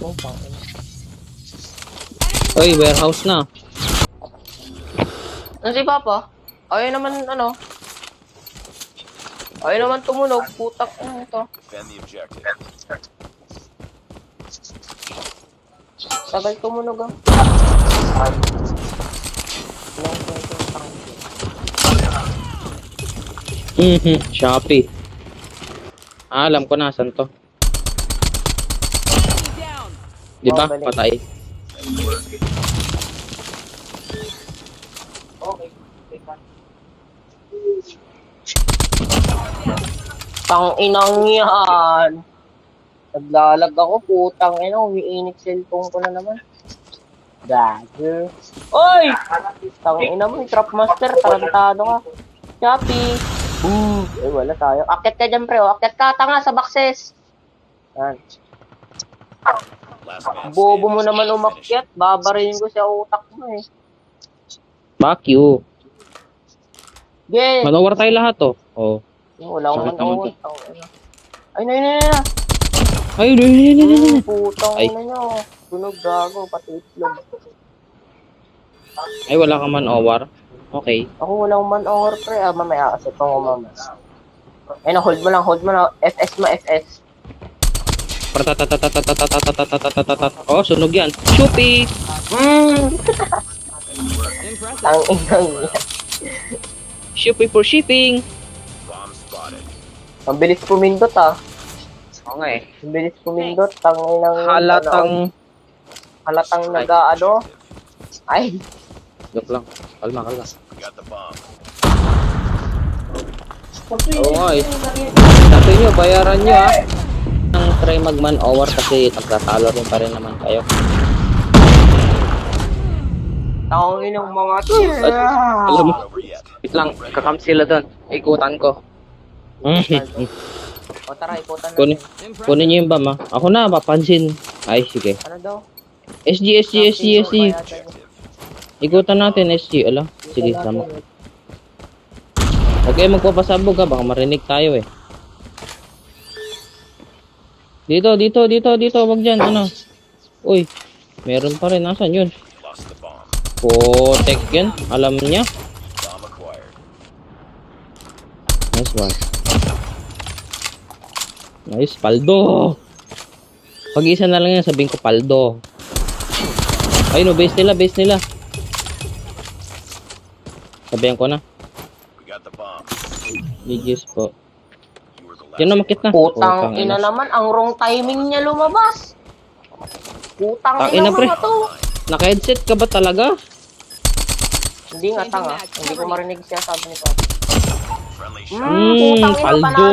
pangin. Oy, warehouse na. Ano si Papa? Ayaw naman, ano? Ayaw naman tumunog. Putak, ano ito? Tagal tumunog ah. Mhm, Shopee. Ah, alam ko na, saan to. Di ba? Patay. Okay. Tang inang yan. Naglalag ako, putang ina, umiinit cellphone ko na naman. Dagger. Oy! Tang ina mo, trap master, tarantado ka. Shopee. Ooh, eh wala tayo. Akit ka dyan pre, oh. akit ka, tanga sa boxes. Yan. Bobo mo naman umakyat, babarilin ko sa utak mo eh. Fuck you. Yeah. Manowar tayo lahat to. Oh. Wala akong Sakit naman man Ay, na, na, na, na. Ay, no, no, no, no. Hmm, putang Ay. nyo. Tunog gago, pati itlog. Ay, wala ka man OWAR. Okay. Ako walang man or pre, ah, mamaya kasi pang umama. Ay na, hold mo lang, hold mo lang. FS mo, FS. Oh, sunog yan. Shupi! Ang inang yan. Shupi for shipping! Ang bilis pumindot ah. Oo nga eh. Ang bilis pumindot. Ang inang... Halatang... Halatang nag-ano? Ay! Joke lang. Kalma, kalma. Oo nga eh. Tatay nyo, bayaran nyo ah. Try magman OWAR kasi nagtatalo rin pa rin naman kayo. tang inang mga to. Alam mo, Over wait lang. Kakam sila doon. Ikutan ko. O tara, ikutan kunin, natin. kunin nyo yung bam ah. Ako na, mapansin. Ay, sige. Ano daw? SG, SG, SG, SG. Ikutan natin, SG. Ala, sige, sama. Okay, magpapasabog ka. Baka marinig tayo eh. Dito, dito, dito, dito. Wag dyan, ano. Uy, meron pa rin. Nasaan yun? Putek yan. Alam niya. Nice one. Nice, paldo. Pag isa na lang yan, sabihin ko paldo. Ay no, base nila, base nila. Sabihan ko na. We got. GG's po. Diyan na makit na. Putang ina naman, ang wrong timing niya lumabas. Putang ah, ina pre. Naka-headset ka ba talaga? Hindi nga tanga. Hindi ko marinig siya sabi ni Pat. Mm, mm, paldo.